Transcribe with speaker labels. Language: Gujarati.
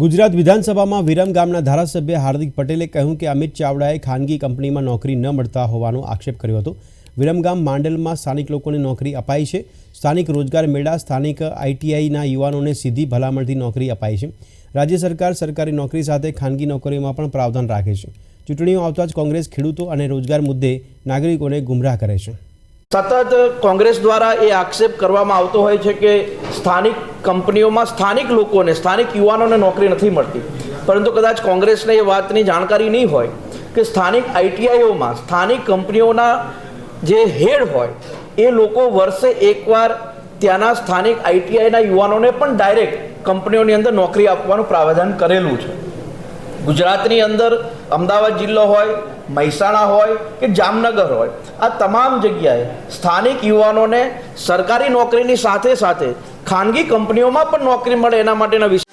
Speaker 1: ગુજરાત વિધાનસભામાં વિરમ ગામના ધારાસભ્ય હાર્દિક પટેલે કહ્યું કે અમિત ચાવડાએ ખાનગી કંપનીમાં નોકરી ન મળતા હોવાનો આક્ષેપ કર્યો હતો. વિરમગામ માંડલમાં સ્થાનિક લોકોને નોકરી અપાઈ છે. સ્થાનિક રોજગાર મેળા, સ્થાનિક આઈટીઆઈના યુવાનોને સીધી ભલામણથી નોકરી અપાઈ છે. રાજ્ય સરકાર સરકારી નોકરી સાથે ખાનગી નોકરીઓમાં પણ પ્રાવધાન રાખે છે. ચૂંટણીઓ આવતા જ કોંગ્રેસ ખેડૂતો અને રોજગાર મુદ્દે નાગરિકોને ગુમરાહ કરે છે.
Speaker 2: સતત કોંગ્રેસ દ્વારા એ આક્ષેપ કરવામાં આવતો હોય છે કે સ્થાનિક કંપનીઓમાં સ્થાનિક લોકોને, સ્થાનિક યુવાનોને નોકરી નથી મળતી. પરંતુ કદાચ કોંગ્રેસને એ વાતની જાણકારી નહીં હોય કે સ્થાનિક આઈટીઆઈઓમાં સ્થાનિક કંપનીઓના જે હેડ હોય, એ લોકો વર્ષે એકવાર ત્યાંના સ્થાનિક આઈટીઆઈના યુવાનોને પણ ડાયરેક્ટ કંપનીઓની અંદર નોકરી આપવાનું પ્રાવધાન કરેલું છે. ગુજરાતની અંદર અમદાવાદ જિલ્લો હોય, મહેસાણા હોય કે જામનગર હોય, આ તમામ જગ્યાએ સ્થાનિક યુવાનોને સરકારી નોકરીની સાથે સાથે ખાનગી કંપનીઓમાં પણ નોકરી મળે એના માટેના વિશે